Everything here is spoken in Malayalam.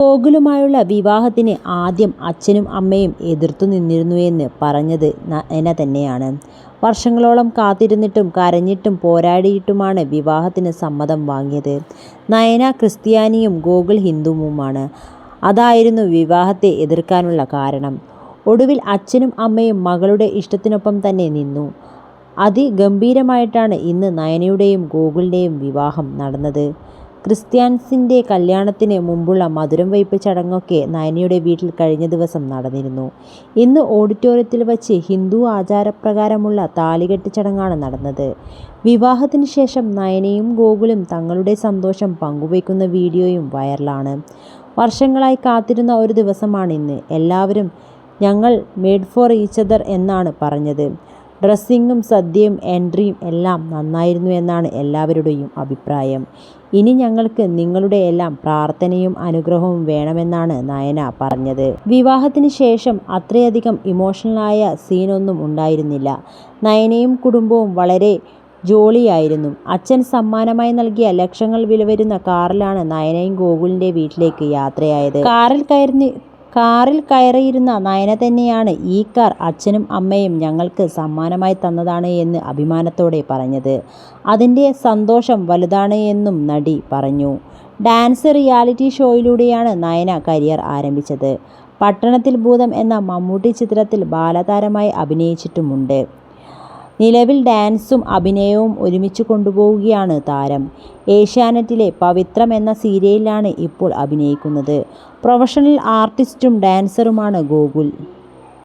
ഗോകുലുമായുള്ള വിവാഹത്തിന് ആദ്യം അച്ഛനും അമ്മയും എതിർത്തു നിന്നിരുന്നുവെന്ന് പറഞ്ഞത് നയന തന്നെയാണ്. വർഷങ്ങളോളം കാത്തിരുന്നിട്ടും കരഞ്ഞിട്ടും പോരാടിയിട്ടുമാണ് വിവാഹത്തിന് സമ്മതം വാങ്ങിയത്. നയന ക്രിസ്ത്യാനിയും ഗോകുൽ ഹിന്ദുവുമാണ്. അതായിരുന്നു വിവാഹത്തെ എതിർക്കാനുള്ള കാരണം. ഒടുവിൽ അച്ഛനും അമ്മയും മകളുടെ ഇഷ്ടത്തിനൊപ്പം തന്നെ നിന്നു. അതിഗംഭീരമായിട്ടാണ് ഇന്ന് നയനയുടെയും ഗോകുലിന്റെയും വിവാഹം നടന്നത്. ക്രിസ്ത്യാനിസിന്റെ കല്യാണത്തിന് മുമ്പുള്ള മധുരം വയ്പ് ചടങ്ങൊക്കെ നയനയുടെ വീട്ടിൽ കഴിഞ്ഞ ദിവസം നടന്നിരുന്നു. ഇന്ന് ഓഡിറ്റോറിയത്തിൽ വച്ച് ഹിന്ദു ആചാരപ്രകാരമുള്ള താലികെട്ട് ചടങ്ങാണ് നടന്നത്. വിവാഹത്തിന് ശേഷം നയനയും ഗോകുലും തങ്ങളുടെ സന്തോഷം പങ്കുവയ്ക്കുന്ന വീഡിയോയും വൈറലാണ്. വർഷങ്ങളായി കാത്തിരുന്ന ഒരു ദിവസമാണ് ദിവസമാണിന്ന്. എല്ലാവരും ഞങ്ങൾ മേഡ് ഫോർ ഈച്ചദർ എന്നാണ് പറഞ്ഞത്. ഡ്രസ്സിങ്ങും സദ്യയും എൻട്രിയും എല്ലാം നന്നായിരുന്നു എന്നാണ് എല്ലാവരുടെയും അഭിപ്രായം. ഇനി ഞങ്ങൾക്ക് നിങ്ങളുടെ എല്ലാം പ്രാർത്ഥനയും അനുഗ്രഹവും വേണമെന്നാണ് നയന പറഞ്ഞത്. വിവാഹത്തിന് ശേഷം അത്രയധികം ഇമോഷണലായ സീനൊന്നും ഉണ്ടായിരുന്നില്ല. നയനയും കുടുംബവും വളരെ ജോളിയായിരുന്നു. അച്ഛൻ സമ്മാനമായി നൽകിയ ലക്ഷങ്ങൾ വിലവരുന്ന കാറിലാണ് നയനയും ഗോകുലിന്റെ വീട്ടിലേക്ക് യാത്രയായത്. കാറിൽ കയറിയിരുന്ന നയന തന്നെയാണ് ഈ കാർ അച്ഛനും അമ്മയും ഞങ്ങൾക്ക് സമ്മാനമായി തന്നതാണ് എന്ന് അഭിമാനത്തോടെ പറഞ്ഞത്. അതിന്റെ സന്തോഷം വലുതാണ് എന്നും നടി പറഞ്ഞു. ഡാൻസ് റിയാലിറ്റി ഷോയിലൂടെയാണ് നയന കരിയർ ആരംഭിച്ചത്. പട്ടണത്തിൽ ഭൂതം എന്ന മമ്മൂട്ടി ചിത്രത്തിൽ ബാലതാരമായി അഭിനയിച്ചിട്ടുമുണ്ട്. നിലവിൽ ഡാൻസും അഭിനയവും ഒരുമിച്ച് കൊണ്ടുപോവുകയാണ് താരം. ഏഷ്യാനെറ്റിലെ പവിത്രം എന്ന സീരിയലിലാണ് ഇപ്പോൾ അഭിനയിക്കുന്നത്. പ്രൊഫഷണൽ ആർട്ടിസ്റ്റും ഡാൻസറുമാണ് ഗോകുൽ.